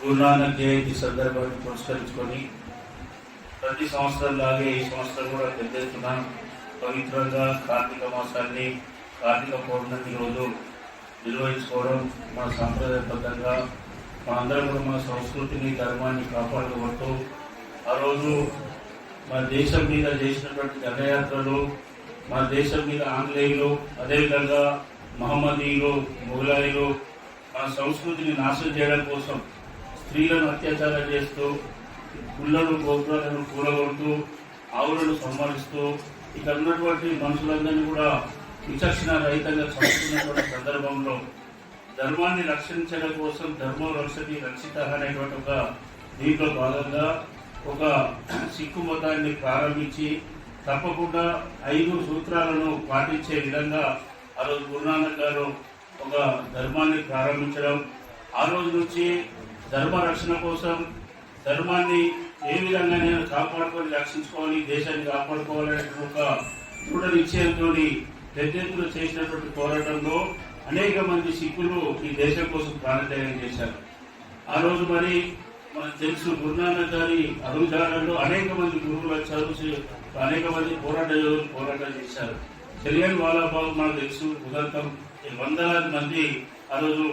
గురునానక్ జయంతి సందర్భాన్ని పురస్కరించుకొని ప్రతి సంవత్సరం లాగే ఈ సంవత్సరం కూడా పెద్ద ఎత్తున పవిత్రంగా కార్తీక మాసాన్ని కార్తీక పౌర్ణమి రోజు నిర్వహించుకోవడం మన సాంప్రదాయబద్ధంగా మనందరం కూడా మన సంస్కృతిని ధర్మాన్ని కాపాడుకోబడుతూ ఆ రోజు మన దేశం మీద చేసినటువంటి దండయాత్రలు మన దేశం మీద ఆంగ్లేయులు అదేవిధంగా మహమ్మదీయులు మొఘలాయులు మన సంస్కృతిని నాశనం చేయడం కోసం స్త్రీలను అత్యాచారం చేస్తూ గుళ్ళను గోపురాలను కూలగొడుతూ ఆవులను సంహరిస్తూ ఇక్కడ ఉన్నటువంటి మనుషులందరినీ కూడా విచక్షణ రహితంగా చదువుతున్నటువంటి సందర్భంలో ధర్మాన్ని రక్షించడం కోసం ధర్మం రక్షతి రక్షిత అనేటువంటి ఒక దీంట్లో భాగంగా ఒక సిక్కు మతాన్ని ప్రారంభించి తప్పకుండా ఐదు సూత్రాలను పాటించే విధంగా ఆ రోజు గురునానక్ గారు ఒక ధర్మాన్ని ప్రారంభించడం. ఆ రోజు నుంచి ధర్మ రక్షణ కోసం ధర్మాన్ని ఏ విధంగా నేను కాపాడుకొని రక్షించుకోవాలి దేశాన్ని కాపాడుకోవాలనే ఒక దృఢ నిశ్చయంతో పెద్ద ఎత్తున చేసినటువంటి పోరాటంలో అనేక మంది సిక్కులు ఈ దేశం కోసం ప్రాణత్యాగం చేశారు. ఆ రోజు మరి మనకు తెలుసు గురునానక్ గారి అడుగుజాడల్లో అనేక మంది గురువులు వచ్చారు అనేక మంది పోరాట యోధులు పోరాటం చేశారు. తెలియని వాళ్ళ మనకు తెలుసు ఉదంతం వందలాది మంది ఆ రోజు